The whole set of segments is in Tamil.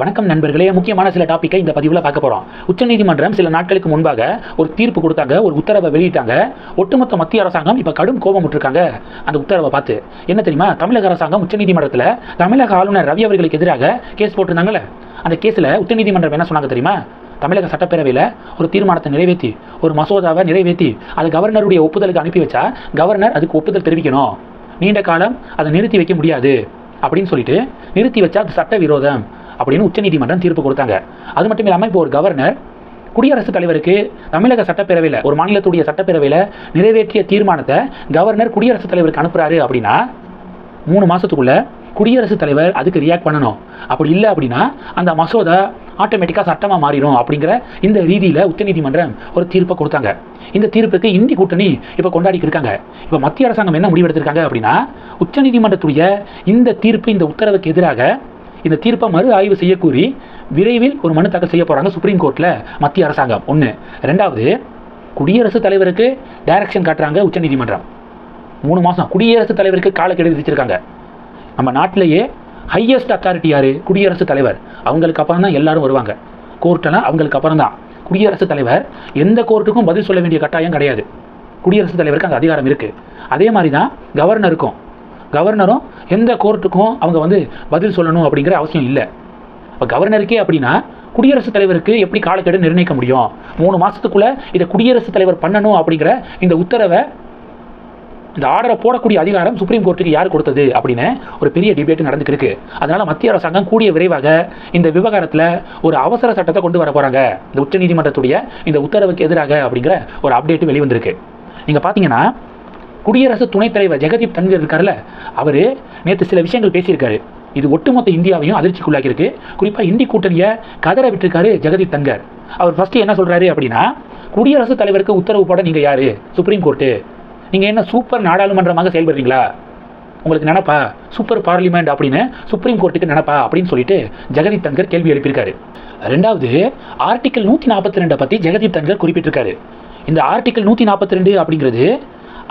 வணக்கம் நண்பர்களே. முக்கியமான சில டாப்பிக்கை இந்த பதிவில் பார்க்க போகிறோம் உச்சநீதிமன்றம் சில நாட்களுக்கு முன்பாக ஒரு தீர்ப்பு கொடுத்தாங்க ஒரு உத்தரவை வெளியிட்டாங்க. ஒட்டுமொத்த மத்திய அரசாங்கம் இப்போ கடும் கோபம் விட்டுருக்காங்க அந்த உத்தரவை பார்த்து என்ன தெரியுமா? தமிழக அரசாங்கம் உச்சநீதிமன்றத்தில் தமிழக ஆளுநர் ரவி அவர்களுக்கு எதிராக கேஸ் போட்டிருந்தாங்கல்ல? அந்த கேஸில் உச்சநீதிமன்றம் என்ன சொன்னாங்க தெரியுமா? தமிழக சட்டப்பேரவையில் ஒரு தீர்மானத்தை நிறைவேற்றி ஒரு மசோதாவை நிறைவேற்றி அது கவர்னருடைய ஒப்புதலுக்கு அனுப்பி வச்சா கவர்னர் அதுக்கு ஒப்புதல் தெரிவிக்கணும். நீண்ட காலம் அதை நிறுத்தி வைக்க முடியாது. அப்படின்னு சொல்லிட்டு நிறுத்தி வச்சா அது சட்ட விரோதம் அப்படின்னு உச்சநீதிமன்றம் தீர்ப்பு கொடுத்தாங்க. அது மட்டும் இல்லாமல் இப்போ ஒரு கவர்னர் குடியரசுத் தலைவருக்கு தமிழக சட்டப்பேரவையில் ஒரு மாநிலத்துடைய சட்டப்பேரவையில் நிறைவேற்றிய தீர்மானத்தை கவர்னர் குடியரசுத் தலைவருக்கு அனுப்புகிறாரு அப்படின்னா மூணு மாதத்துக்குள்ளே குடியரசுத் தலைவர் அதுக்கு ரியாக்ட் பண்ணணும். அப்படி இல்லை அப்படின்னா அந்த மசோதா ஆட்டோமேட்டிக்காக சட்டமாக மாறிடும் அப்படிங்கிற இந்த ரீதியில் உச்சநீதிமன்றம் ஒரு தீர்ப்பை கொடுத்தாங்க. இந்த தீர்ப்புக்கு இந்தி கூட்டணி இப்போ கொண்டாடிட்டு இருக்காங்க. இப்போ மத்திய அரசாங்கம் என்ன முடிவெடுத்திருக்காங்க அப்படின்னா உச்சநீதிமன்றத்துடைய இந்த தீர்ப்பு இந்த உத்தரவுக்கு எதிராக இந்த தீர்ப்பை மறு ஆய்வு செய்யக்கூறி விரைவில் ஒரு மனு தாக்கல் செய்ய போகிறாங்க சுப்ரீம் கோர்ட்டில் மத்திய அரசாங்கம். ஒன்று ரெண்டாவது குடியரசுத் தலைவருக்கு டைரக்ஷன் காட்டுறாங்க உச்சநீதிமன்றம் மூணு மாதம் குடியரசுத் தலைவருக்கு காலக்கெடு விதிச்சிருக்காங்க. நம்ம நாட்டிலேயே ஹையஸ்ட் அத்தாரிட்டி யார்? குடியரசுத் தலைவர். அவங்களுக்கு அப்புறம் தான் எல்லாரும் வருவாங்க. கோர்ட்டெல்லாம் அவங்களுக்கு அப்புறம் தான். குடியரசுத் தலைவர் எந்த கோர்ட்டுக்கும் பதில் சொல்ல வேண்டிய கட்டாயம் கிடையாது. குடியரசுத் தலைவருக்கு அந்த அதிகாரம் இருக்குது அதே மாதிரி தான் கவர்னருக்கும் கவர்னரும் எந்த கோர்ட்டுக்கும் அவங்க வந்து பதில் சொல்லணும் அப்படிங்கிற அவசியம் இல்லை. இப்போ கவர்னருக்கே அப்படின்னா குடியரசுத் தலைவருக்கு எப்படி காலக்கெடு நிர்ணயிக்க முடியும்? மூணு மாதத்துக்குள்ளே இதை குடியரசுத் தலைவர் பண்ணணும் அப்படிங்கிற இந்த உத்தரவை இந்த ஆர்டரை போடக்கூடிய அதிகாரம் சுப்ரீம் கோர்ட்டுக்கு யார் கொடுத்தது அப்படின்னு ஒரு பெரிய டிபேட் நடந்துட்டு இருக்கு. அதனால மத்திய அரசாங்கம் கூடிய விரைவாக இந்த விவகாரத்தில் ஒரு அவசர சட்டத்தை கொண்டு வர போகிறாங்க இந்த உச்சநீதிமன்றத்துடைய இந்த உத்தரவுக்கு எதிராக அப்படிங்கிற ஒரு அப்டேட் வெளிவந்திருக்கு. நீங்கள் பார்த்தீங்கன்னா குடியரசு துணைத் தலைவர் ஜெகதீப் தன்வீர் இருக்கார்ல அவர் நேற்று சில விஷயங்கள் பேசியிருக்காரு. இது ஒட்டுமொத்த இந்தியாவையும் அதிர்ச்சிக்குள்ளாக்கி இருக்கு குறிப்பாக இந்தி கூட்டணியை கதற விட்டுருக்காரு ஜெகதீப் தன்கர். அவர் ஃபஸ்ட்டு என்ன சொல்கிறாரு அப்படின்னா குடியரசுத் தலைவருக்கு உத்தரவு போட நீங்கள் யார்? சுப்ரீம் கோர்ட்டு நீங்கள் என்ன சூப்பர் நாடாளுமன்றமாக செயல்படுறீங்களா? உங்களுக்கு நினப்பா? சூப்பர் பார்லிமெண்ட் அப்படின்னு சுப்ரீம் கோர்ட்டுக்கு நினப்பா? அப்படின்னு சொல்லிட்டு ஜெகதீப் தன்கர் கேள்வி எழுப்பியிருக்காரு. ரெண்டாவது ஆர்டிக்கல் நூற்றி நாற்பத்தி ரெண்டை பற்றி ஜெகதீப் தன்கர் குறிப்பிட்டிருக்காரு. இந்த ஆர்டிக்கல் நூற்றி நாற்பத்தி ரெண்டு அப்படிங்கிறது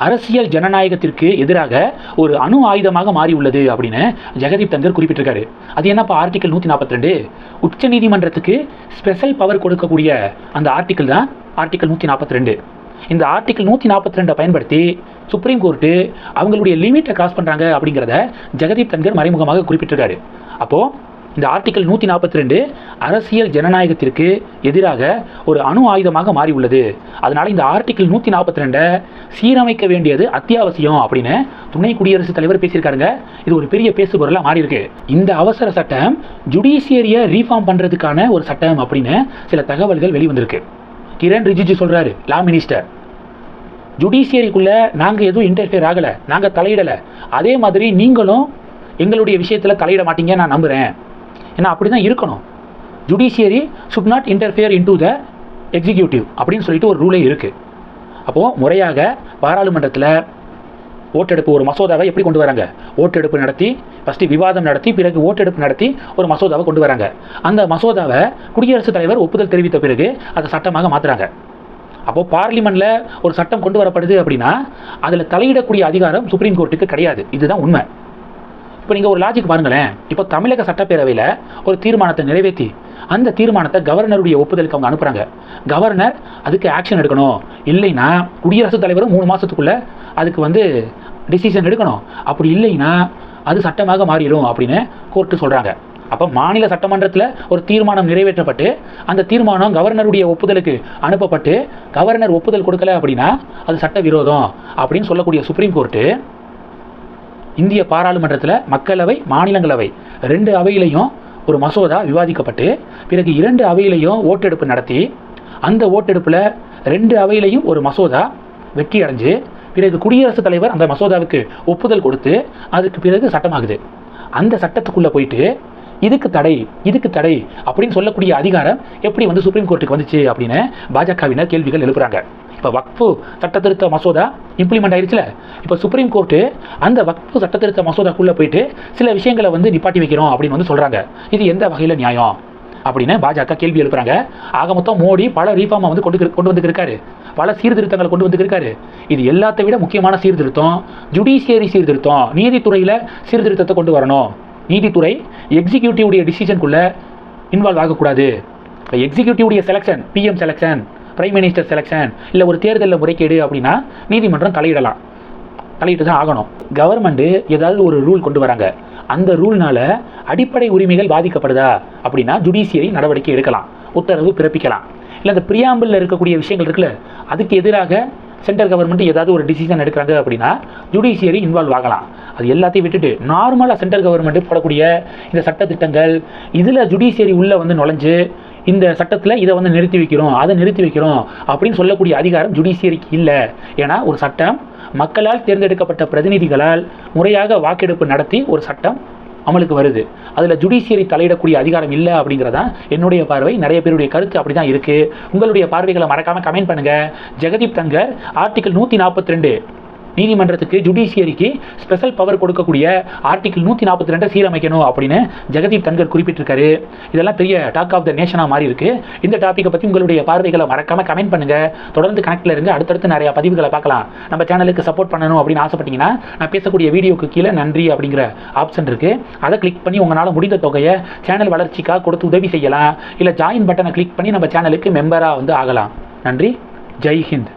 அரசியல் ஜனநாயகத்திற்கு எதிராக ஒரு அணு ஆயுதமாக மாறியுள்ளது அப்படின்னு ஜெகதீப் தங்கர் குறிப்பிட்டிருக்காரு. அது என்னப்பா ஆர்டிகல் நூற்றி நாற்பத்தி ரெண்டு உச்ச நீதிமன்றத்துக்கு ஸ்பெஷல் பவர் கொடுக்கக்கூடிய அந்த ஆர்டிக்கல் தான் ஆர்டிக்கல் நூற்றி நாற்பத்தி ரெண்டு இந்த ஆர்டிக்கல் நூற்றி நாற்பத்தி ரெண்டை பயன்படுத்தி சுப்ரீம் கோர்ட்டு அவங்களுடைய லிமிட்டை கிராஸ் பண்ணுறாங்க அப்படிங்கிறத ஜெகதீப் தன்கர் மறைமுகமாக குறிப்பிட்டிருக்காரு. அப்போது இந்த ஆர்டிக்கல் நூற்றி நாற்பத்தி ரெண்டு அரசியல் ஜனநாயகத்திற்கு எதிராக ஒரு அணு ஆயுதமாக மாறி உள்ளது அதனால் இந்த ஆர்டிக்கல் நூற்றி நாற்பத்தி ரெண்டை சீரமைக்க வேண்டியது அத்தியாவசியம் அப்படின்னு துணை குடியரசுத் தலைவர் பேசியிருக்காருங்க. இது ஒரு பெரிய பேசுபொருளாக மாறி இருக்கு இந்த அவசர சட்டம் ஜுடிஷியரியை ரீஃபார்ம் பண்ணுறதுக்கான ஒரு சட்டம் அப்படின்னு சில தகவல்கள் வெளிவந்திருக்கு. கிரண் ரிஜிஜு சொல்கிறாரு லா மினிஸ்டர் ஜுடிஷியரிக்குள்ளே நாங்கள் எதுவும் இன்டர்ஃபியர் ஆகலை நாங்கள் தலையிடலை. அதே மாதிரி நீங்களும் எங்களுடைய விஷயத்தில் தலையிட மாட்டீங்க நான் நம்புகிறேன் ஏன்னா அப்படி தான் இருக்கணும். Judiciary should not interfere in to the executive அப்படின்னு சொல்லிட்டு ஒரு ரூலே இருக்குது அப்போது முறையாக பாராளுமன்றத்தில் ஓட்டெடுப்பு ஒரு மசோதாவை எப்படி கொண்டு வராங்க? ஓட்டெடுப்பு நடத்தி ஃபஸ்ட்டு விவாதம் நடத்தி பிறகு ஓட்டெடுப்பு நடத்தி ஒரு மசோதாவை கொண்டு வராங்க. அந்த மசோதாவை குடியரசுத் தலைவர் ஒப்புதல் தெரிவித்த பிறகு அதை சட்டமாக மாற்றுறாங்க அப்போது பார்லிமெண்ட்டில் ஒரு சட்டம் கொண்டு வரப்படுது அப்படின்னா அதில் தலையிடக்கூடிய அதிகாரம் சுப்ரீம் கோர்ட்டுக்கு கிடையாது. இதுதான் உண்மை. இப்போ நீங்கள் ஒரு லாஜிக் பாருங்களேன். இப்போ தமிழக சட்டப்பேரவையில் ஒரு தீர்மானத்தை நிறைவேற்றி அந்த தீர்மானத்தை கவர்னருடைய ஒப்புதலுக்கு அவங்க அனுப்புகிறாங்க கவர்னர் அதுக்கு ஆக்ஷன் எடுக்கணும். இல்லைன்னா குடியரசுத் தலைவரும் மூணு மாதத்துக்குள்ளே அதுக்கு வந்து டிசிஷன் எடுக்கணும். அப்படி இல்லைன்னா அது சட்டமாக மாறிடும் அப்படின்னு கோர்ட்டு சொல்கிறாங்க அப்போ மாநில சட்டமன்றத்தில் ஒரு தீர்மானம் நிறைவேற்றப்பட்டு அந்த தீர்மானம் கவர்னருடைய ஒப்புதலுக்கு அனுப்பப்பட்டு கவர்னர் ஒப்புதல் கொடுக்கல அப்படின்னா அது சட்ட விரோதம் அப்படின்னு சொல்லக்கூடிய சுப்ரீம் கோர்ட்டு இந்திய பாராளுமன்றத்தில் மக்களவை மாநிலங்களவை. ரெண்டு அவையிலையும் ஒரு மசோதா விவாதிக்கப்பட்டு பிறகு இரண்டு அவையிலையும் ஓட்டெடுப்பு நடத்தி அந்த ஓட்டெடுப்பில் ரெண்டு அவையிலையும் ஒரு மசோதா வெற்றி அடைஞ்சு பிறகு குடியரசுத் தலைவர் அந்த மசோதாவுக்கு ஒப்புதல் கொடுத்து அதுக்கு பிறகு சட்டமாகுது. அந்த சட்டத்துக்குள்ளே போயிட்டு இதுக்கு தடை இதுக்கு தடை அப்படின்னு சொல்லக்கூடிய அதிகாரம் எப்படி வந்து சுப்ரீம் கோர்ட்டுக்கு வந்துச்சு அப்படின்னு பாஜகவினர் கேள்விகள் எழுப்புறாங்க. இப்போ வக்ஃபு சட்டத்திருத்த மசோதா இம்ப்ளிமெண்ட் ஆயிடுச்சுல இப்போ சுப்ரீம் கோர்ட்டு அந்த வக்ஃபு சட்டத்திருத்த மசோதாக்குள்ளே போயிட்டு சில விஷயங்களை வந்து நிப்பாட்டி வைக்கிறோம் அப்படின்னு வந்து சொல்கிறாங்க இது எந்த வகையில் நியாயம்? அப்படின்னு பாஜக கேள்வி எழுப்புறாங்க. ஆக மொத்தம் மோடி பல ரீஃபார்மை வந்து கொண்டு கொண்டு வந்துருக்காரு. பல சீர்திருத்தங்களை கொண்டு வந்துருக்காரு. இது எல்லாத்தை விட முக்கியமான சீர்திருத்தம் ஜுடிஷியரி சீர்திருத்தம். நீதித்துறையில் சீர்திருத்தத்தை கொண்டு வரணும். நீதித்துறை எக்ஸிக்யூட்டிவுடைய டிசிஷனுக்குள்ளே டிசிஷனுக்குள்ள இன்வால்வ் ஆகக்கூடாது. இப்போ எக்ஸிக்யூட்டிவுடைய selection PM selection prime minister selection இல்லை ஒரு தேர்தலில் முறைகேடு அப்படின்னா நீதிமன்றம் தலையிடலாம். தலையிட்டு தான் ஆகணும். கவர்மெண்ட்டு ஏதாவது ஒரு ரூல் கொண்டு வராங்க. அந்த ரூல்னால அடிப்படை உரிமைகள் பாதிக்கப்படுதா அப்படின்னா ஜுடிஷியரி நடவடிக்கை எடுக்கலாம். உத்தரவு பிறப்பிக்கலாம். இல்லை அந்த பிரியாம்பிளில் இருக்கக்கூடிய விஷயங்கள் இருக்குல்ல அதுக்கு எதிராக சென்ட்ரல் கவர்மெண்ட் ஏதாவது ஒரு டிசிஷன் எடுக்கிறாங்க அப்படின்னா ஜுடிஷியரி இன்வால்வ் ஆகலாம். அது எல்லாத்தையும் விட்டுட்டு நார்மலாக சென்ட்ரல் கவர்மெண்ட் போடக்கூடிய இந்த சட்டத்திட்டங்கள் இதில் ஜுடிஷியரி உள்ளே வந்து நுழைஞ்சு இந்த சட்டத்தில் இதை வந்து நிறுத்தி வைக்கிறோம் அதை நிறுத்தி வைக்கிறோம் அப்படின்னு சொல்லக்கூடிய அதிகாரம் ஜுடிஷியரிக்கு இல்லை. ஏன்னா ஒரு சட்டம் மக்களால் தேர்ந்தெடுக்கப்பட்ட பிரதிநிதிகளால் முறையாக வாக்கெடுப்பு நடத்தி ஒரு சட்டம் அமலுக்கு வருது. அதில் ஜுடிஷியரி தலையிடக்கூடிய அதிகாரம் இல்லை அப்படிங்கிறதான் என்னுடைய பார்வை. நிறைய பேருடைய கருத்து அப்படி தான் இருக்குது உங்களுடைய பார்வைகளை மறக்காமல் கமெண்ட் பண்ணுங்கள் ஜெகதீப் தங்கர் ஆர்டிகல் நூற்றி நாற்பத்தி ரெண்டு. நீதிமன்றத்துக்கு ஜுடிஷியரிக்கு ஸ்பெஷல் பவர் கொடுக்கக்கூடிய ஆர்டிகல் நூற்றி நாற்பத்தி ரெண்டை சீரமைக்கணும் அப்படின்னு ஜெகதீப் தன்கர் குறிப்பிட்டிருக்காரு. இதெல்லாம் பெரிய டாக் ஆஃப் த நேஷனாக மாறி இருக்கு. இந்த டாப்பிக்கை பற்றி உங்களுடைய பார்வைகளை மறக்காம கமெண்ட் பண்ணுங்கள் தொடர்ந்து கனெக்டில் இருங்க அடுத்தடுத்து நிறைய பதிவுகளை பார்க்கலாம். நம்ம சேனலுக்கு சப்போர்ட் பண்ணணும் அப்படின்னு ஆசைப்பட்டீங்கன்னா நான் பேசக்கூடிய வீடியோக்கு கீழே நன்றி அப்படிங்கிற ஆப்ஷன் இருக்கு. அதை கிளிக் பண்ணி உங்களால் முடிந்த தொகையை சேனல் வளர்ச்சிக்காக கொடுத்து உதவி செய்யலாம். இல்லை ஜாயின் பட்டனை கிளிக் பண்ணி நம்ம சேனலுக்கு மெம்பராக வந்து ஆகலாம். நன்றி. ஜெய் ஹிந்த்.